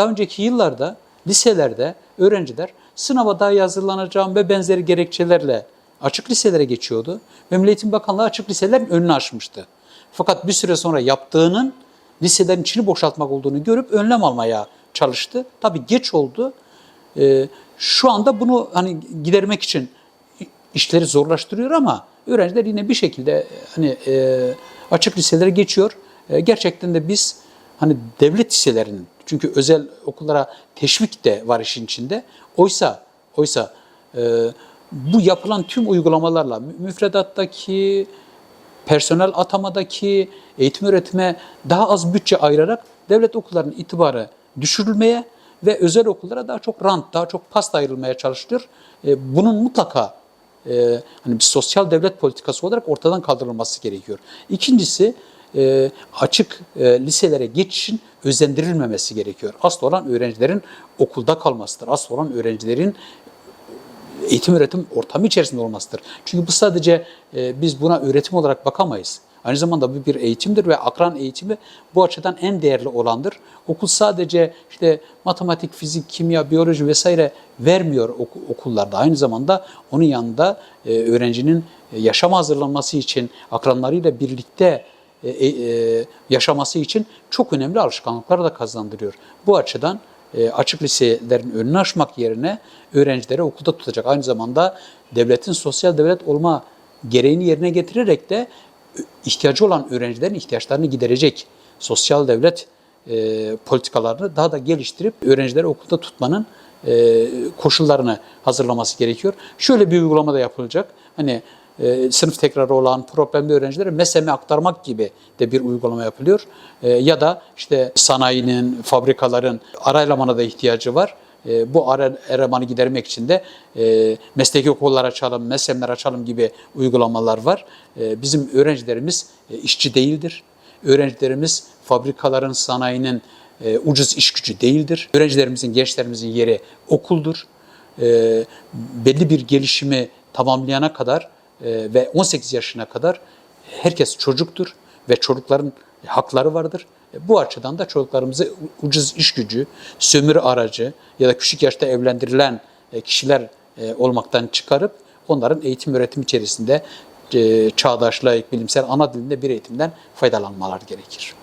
daha önceki yıllarda liselerde öğrenciler sınava daha hazırlanacağım ve benzeri gerekçelerle açık liselere geçiyordu. Ve Milli Eğitim Bakanlığı açık liselerin önünü açmıştı. Fakat bir süre sonra yaptığının liselerin içini boşaltmak olduğunu görüp önlem almaya çalıştı. Tabii geç oldu. Ee, şu anda bunu hani gidermek için işleri zorlaştırıyor ama öğrenciler yine bir şekilde hani e, açık liselere geçiyor. E, gerçekten de biz hani devlet liselerinin çünkü özel okullara teşvik de var işin içinde. Oysa oysa e, bu yapılan tüm uygulamalarla mü- müfredattaki personel atamadaki eğitim öğretime daha az bütçe ayırarak devlet okullarının itibarı düşürülmeye ve özel okullara daha çok rant, daha çok pasta ayrılmaya çalışılıyor. E, bunun mutlaka e, hani bir sosyal devlet politikası olarak ortadan kaldırılması gerekiyor. İkincisi e, açık e, liselere geçişin özendirilmemesi gerekiyor. Asıl olan öğrencilerin okulda kalmasıdır. Asıl olan öğrencilerin eğitim öğretim ortamı içerisinde olmasıdır. Çünkü bu sadece e, biz buna öğretim olarak bakamayız. Aynı zamanda bu bir eğitimdir ve akran eğitimi bu açıdan en değerli olandır. Okul sadece işte matematik, fizik, kimya, biyoloji vesaire vermiyor oku- okullarda. Aynı zamanda onun yanında e, öğrencinin e, yaşam hazırlanması için akranlarıyla birlikte e, e, yaşaması için çok önemli alışkanlıklar da kazandırıyor. Bu açıdan e, açık liselerin önünü açmak yerine öğrencileri okulda tutacak. Aynı zamanda devletin sosyal devlet olma gereğini yerine getirerek de ihtiyacı olan öğrencilerin ihtiyaçlarını giderecek sosyal devlet e, politikalarını daha da geliştirip öğrencileri okulda tutmanın e, koşullarını hazırlaması gerekiyor. Şöyle bir uygulama da yapılacak. Hani e, sınıf tekrarı olan problemli öğrencilere MESEM'e aktarmak gibi de bir uygulama yapılıyor. E, ya da işte sanayinin, fabrikaların ara elemana da ihtiyacı var. E, bu ara elemanı gidermek için de mesleki okullar açalım, MESEM'ler açalım gibi uygulamalar var. Bizim öğrencilerimiz işçi değildir. Öğrencilerimiz fabrikaların, sanayinin ucuz iş gücü değildir. Öğrencilerimizin, gençlerimizin yeri okuldur. Belli bir gelişimi tamamlayana kadar ve 18 yaşına kadar herkes çocuktur ve çocukların hakları vardır. E, Bu açıdan da çocuklarımızı ucuz iş gücü, sömürü aracı ya da küçük yaşta evlendirilen e, kişiler e, olmaktan çıkarıp onların eğitim öğretim içerisinde çağdaş, layık, bilimsel ana dilinde bir eğitimden faydalanmalar gerekir.